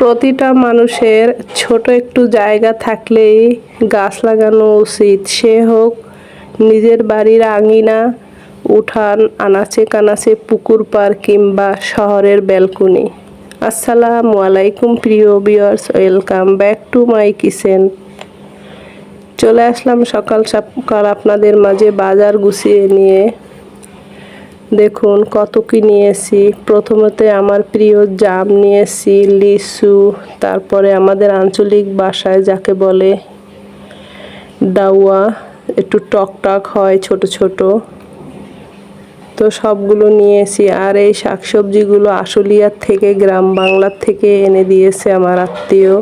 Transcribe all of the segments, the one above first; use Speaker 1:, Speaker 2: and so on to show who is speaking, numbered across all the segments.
Speaker 1: প্রতিটা মানুষের ছোট একটু জায়গা থাকলেই গাছ লাগানো উচিত। সে হোক নিজের বাড়ির আঙিনা, উঠান, আনাচে কানাচে পুকুর পার কিংবা শহরের ব্যালকনি। আসসালামু আলাইকুম প্রিয় viewers welcome back to my kitchen চলে আসলাম সকাল সকাল আপনাদের মাঝে বাজার গুছিয়ে নিয়ে। দেখুন কত কি নিয়েছি। প্রথমতে আমার প্রিয় জাম নিয়েছি, লিচু, তারপরে আমাদের আঞ্চলিক ভাষায় যাকে বলে ডাউয়া একটু টক টক হয় ছোট ছোট। তো সবগুলো নিয়েছি আর এই শাকসবজিগুলো আশুলিয়ার থেকে, গ্রাম বাংলার থেকে এনে দিয়েছে আমার আত্মীয়।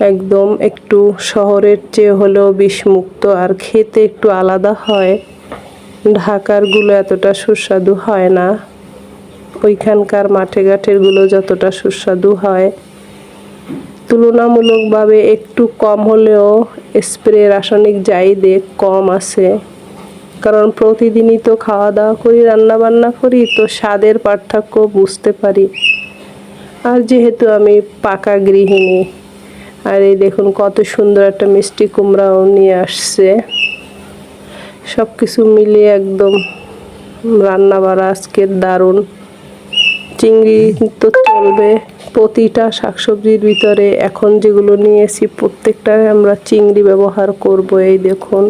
Speaker 1: একদম একটু শহরের চেয়ে হলেও বিষমুক্ত আর খেতে একটু আলাদা হয়। ঢাকারগুলো এতটা সুস্বাদু হয় না। ওইখানকার মাঠে ঘাটেরগুলো যতটা সুস্বাদু হয়। তুলনামূলকভাবে একটু কম হলেও স্প্রে রাসায়নিক জাইদে কম আছে। কারণ প্রতিদিনই তো খাওয়া দাওয়া করি রান্না বান্না করি, তো স্বাদের পার্থক্য বুঝতে পারি। আর যেহেতু আমি পাকা গৃহিণী, আর এই দেখুন কত সুন্দর একটা মিষ্টি কুমড়াও নিয়ে আসছে। সব কিছু মিলিয়ে একদম রান্না বাড়া আজকের দারুণ। চিংড়ি তো চলবে প্রতিটা শাকসবজির ভিতরে। এখন যেগুলো নিয়েছি প্রত্যেকটাই আমরা চিংড়ি ব্যবহার করব, এই দেখুন।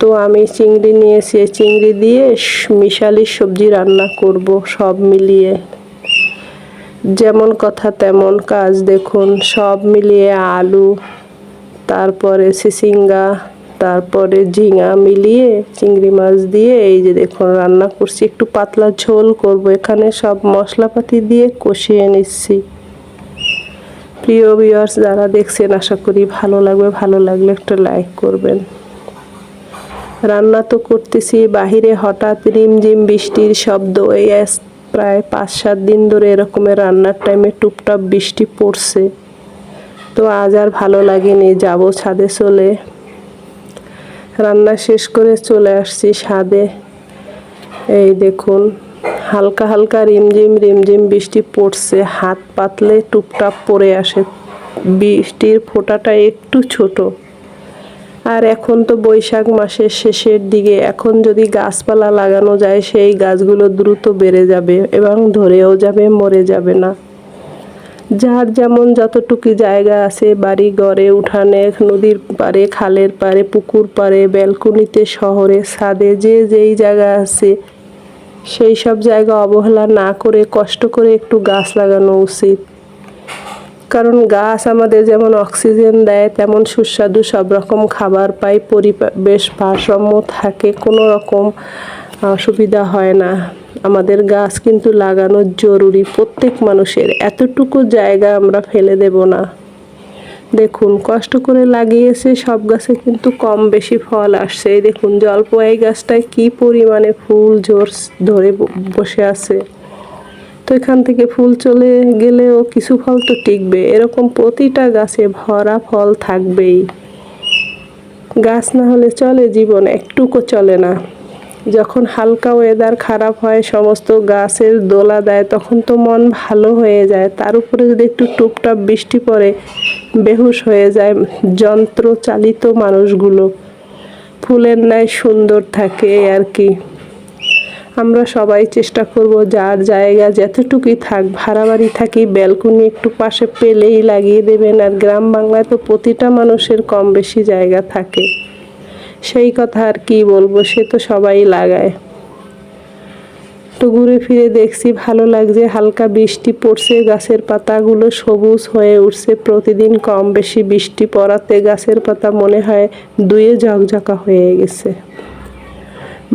Speaker 1: তো আমি চিংড়ি নিয়েছি চিংড়ি দিয়ে মিশালি সবজি রান্না করব, সব মিলিয়ে। যেমন কথা তেমন কাজ, দেখুন, সব মিলিয়ে আলু, তারপরে সিসিঙ্গা তারপরে ঝিঙা মিলিয়ে চিংড়ি মাছ দিয়ে এই যে দেখুন রান্না করছি, একটু পাতলা ঝোল করব। এখানে সব মশলাপাতি দিয়ে কষিয়ে নিচ্ছি। প্রিয় ভিউয়ার্স যারা দেখছেন, আশা করি ভালো লাগবে। ভালো লাগলে একটা লাইক করবেন। রান্না তো করতেছি। বাহিরে হঠাৎ রিমঝিম বৃষ্টির শব্দ, এই প্রায় পাঁচ সাত দিন ধরে এরকমের রান্নার টাইমে টুপটাপ বৃষ্টি পড়ছে। তো আজ আর ভালো লাগেনি। যাব ছাদে চলে। রান্না শেষ করে চলে আসছি ছাদে এই দেখুন, হালকা হালকা রিমঝিম রিমঝিম বৃষ্টি পড়ছে, হাত পাতলে টুপটাপ পড়ে আসে। বৃষ্টির ফোঁটাটা একটু ছোট। আর এখন তো বৈশাখ মাসের শেষের দিকে, এখন যদি গাছপালা লাগানো যায়, সেই গাছগুলো দ্রুত বেড়ে যাবে এবং ধরেও যাবে, মরে যাবে না। যার যেমন যতটুকু জায়গা আছে, বাড়ি, ঘরে, উঠানে, নদীর পারে খালের পারে পুকুর পারে ব্যালকনিতে, শহরে, ছাদে, যে যেই জায়গা আছে, সেই সব জায়গা অবহেলা না করে কষ্ট করে একটু গাছ লাগানো উচিত। কারণ গাছ আমাদের যেমন অক্সিজেন দেয়, তেমন সুস্বাদু সব রকম খাবার পাই পরিবেশ ভারসাম্য থাকে, কোনো রকম অসুবিধা হয় না। আমাদের গাছ কিন্তু লাগানো জরুরি প্রত্যেক মানুষের। এতটুকু জায়গা আমরা ফেলে দেব না। দেখুন, কষ্ট করে লাগিয়েছে সব গাছে কিন্তু কম বেশি ফল আসছে। দেখুন জলপয়াই গাছটায় কি পরিমাণে ফুল জোর ধরে বসে আছে। তো এখান থেকে ফুল চলে গেলেও কিছু ফল তো টিকবে। এরকম প্রতিটা গাছে ভরা ফল থাকবেই। গাছ না হলে চলে, জীবন একটুকু চলে না। যখন হালকা ওয়েদার খারাপ হয়, সমস্ত গাছের দোলা দেয়, তখন তো মন ভালো হয়ে যায়। তার উপরে যদি একটু টুপটাপ বৃষ্টি পড়ে, বেহুশ হয়ে যায় যন্ত্র চালিত মানুষগুলো। ফুলের ন্যায় সুন্দর থাকে আর কি। আমরা সবাই চেষ্টা করব যার জায়গা যতটুকুই থাক, ভাড়া বাড়ি থাকি, ব্যালকনি একটু পাশে পেলেই লাগিয়ে দেবেন। আর গ্রাম বাংলায় তো প্রতিটা মানুষের কম বেশি জায়গা থাকে। সেই কথা আর কি বলব, সে তো সবাই লাগায়। তো ঘুরে ফিরে দেখছি ভালো লাগছে, হালকা বৃষ্টি পড়ছে, গাছের পাতাগুলো সবুজ হয়ে উঠছে, প্রতিদিন কম বেশি বৃষ্টি পড়াতে গাছের পাতা মনে হয় দুয়ে ঝকঝকা হয়ে গেছে।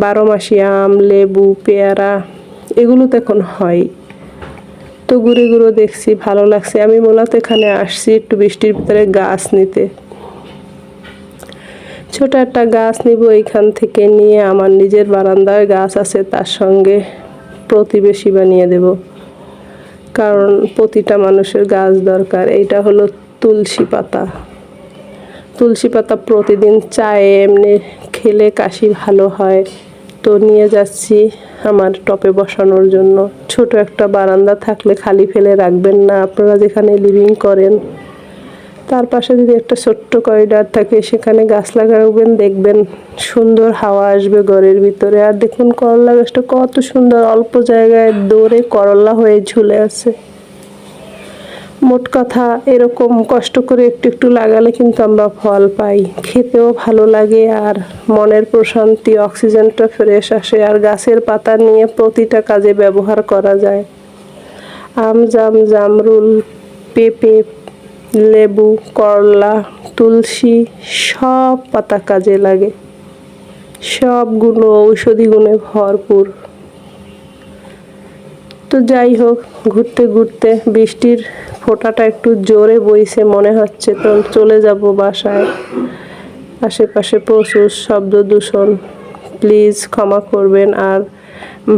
Speaker 1: বারো মাসি আম, লেবু, পেয়ারা, এগুলো তো এখন হয়। তো ঘুরে ঘুরে দেখছি, ভালো লাগছে। আমি মূলত এখানে আসছি একটু বৃষ্টির ভিতরে গাছ নিতে। ছোট একটা গাছ নিব এইখান থেকে নিয়ে আমার নিজের বারান্দায় গাছ আছে, তার সঙ্গে প্রতিবেশী বানিয়ে দেব। কারণ প্রতিটা মানুষের গাছ দরকার, এইটা হলো তুলসী পাতা। তুলসী পাতা প্রতিদিন চায়ে এমনি খেলে কাশি ভালো হয়। তো নিয়ে যাচ্ছি আমার টপে বসানোর জন্য। ছোট একটা বারান্দা থাকলে খালি ফেলে রাখবেন না, আপনারা যেখানে লিভিং করেন। তার পাশে যদি একটা ছোট্ট করিডর থাকে, সেখানে গাছ লাগাবেন দেখবেন সুন্দর হাওয়া আসবে ঘরের ভিতরে। আর দেখুন, করলা গাছটা কত সুন্দর, অল্প জায়গায় দৌড়ে করলা হয়ে ঝুলে আছে। মোট কথা, এরকম কষ্ট করে একটু একটু লাগালে কিন্তু আমরা ফল পাই। খেতেও ভালো লাগে আর মনের প্রশান্তি, অক্সিজেনটা ফ্রেশ আসে আর গাছের পাতা নিয়ে প্রতিটা কাজে ব্যবহার করা যায়। আম, জাম, জামরুল, পেঁপে লেবু, করলা, তুলসী, সব পাতা কাজে লাগে। সবগুলো ঔষধি গুণে ভরপুর। তো যাই হোক, ঘুরতে ঘুরতে বৃষ্টির ফোঁটাটা একটু জোরে বইছে মনে হচ্ছে, তো চলে যাব বাসায়। আশেপাশে প্রচুর শব্দ দূষণ। প্লিজ ক্ষমা করবেন আর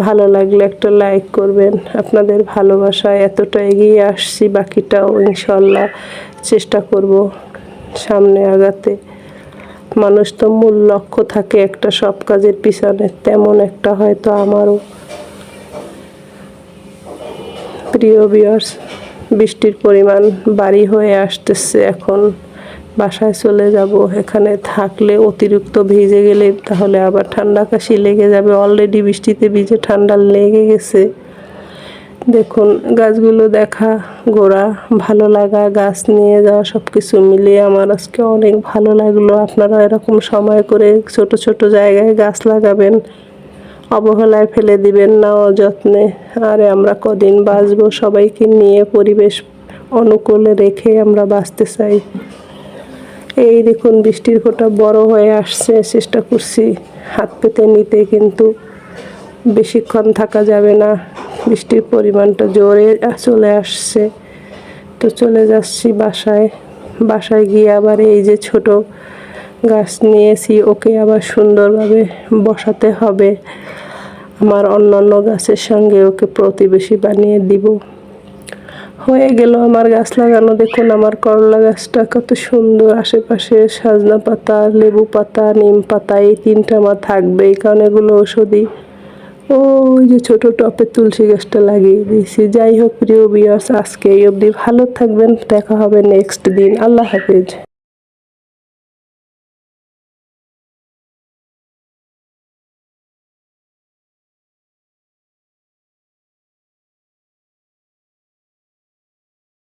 Speaker 1: ভালো লাগলে একটা লাইক করবেন। আপনাদের ভালোবাসায় এতটা এগিয়ে আসছি, বাকিটাও ইনশাল্লাহ চেষ্টা করব সামনে আগাতে। মানুষ তো মূল লক্ষ্য থাকে একটা সব কাজের পিছনে, তেমন একটা হয়তো আমারও। প্রিয় বিয়ার্স বৃষ্টির পরিমাণ বাড়ি হয়ে আসতেছে এখন। বাসায় চলে যাব, এখানে থাকলে অতিরিক্ত ভিজে গেলে তাহলে আবার ঠান্ডা কাশি লেগে যাবে। অলরেডি বৃষ্টিতে ভিজে ঠান্ডা লেগে গেছে। দেখুন, গাছগুলো দেখা, গোড়া ভালো লাগা, গাছ নিয়ে যাওয়া সব কিছু মিলিয়ে আমার আজকে অনেক ভালো লাগল। আপনারা এরকম সময় করে ছোট ছোট জায়গায় গাছ লাগাবেন, অবহেলায় ফেলে দিবেন না অযত্নে। আরে আমরা কদিন বাঁচবো সবাইকে নিয়ে পরিবেশ অনুকূলে রেখে আমরা বাঁচতে চাই। এই দেখুন, বৃষ্টির ফোঁটা বড় হয়ে আসছে, চেষ্টা করছি হাত পেতে নিতে, কিন্তু বেশিক্ষণ থাকা যাবে না। বৃষ্টির পরিমাণটা জোরে চলে আসছে। তো চলে যাচ্ছি বাসায়। বাসায় গিয়ে আবার এই যে ছোট গাছ নিয়েছি, ওকে আবার সুন্দরভাবে বসাতে হবে। আমার অন্যান্য গাছের সঙ্গে ওকে প্রতিবেশী বানিয়ে দিব। হয়ে গেল আমার গাছ লাগানো। দেখুন আমার করলা গাছটা কত সুন্দর। আশেপাশে সাজনা পাতা, লেবু পাতা, নিম পাতা, এই তিনটা আমার থাকবে। এই কারণ এগুলো ওষুধি ওই যে ছোট টপে তুলসী গাছটা লাগিয়ে দিয়েছি। যাই হোক, প্রিয় বিয়ার্স আজকে এই অবধি ভালো থাকবেন। দেখা হবে নেক্সট দিন। আল্লাহ হাফেজ।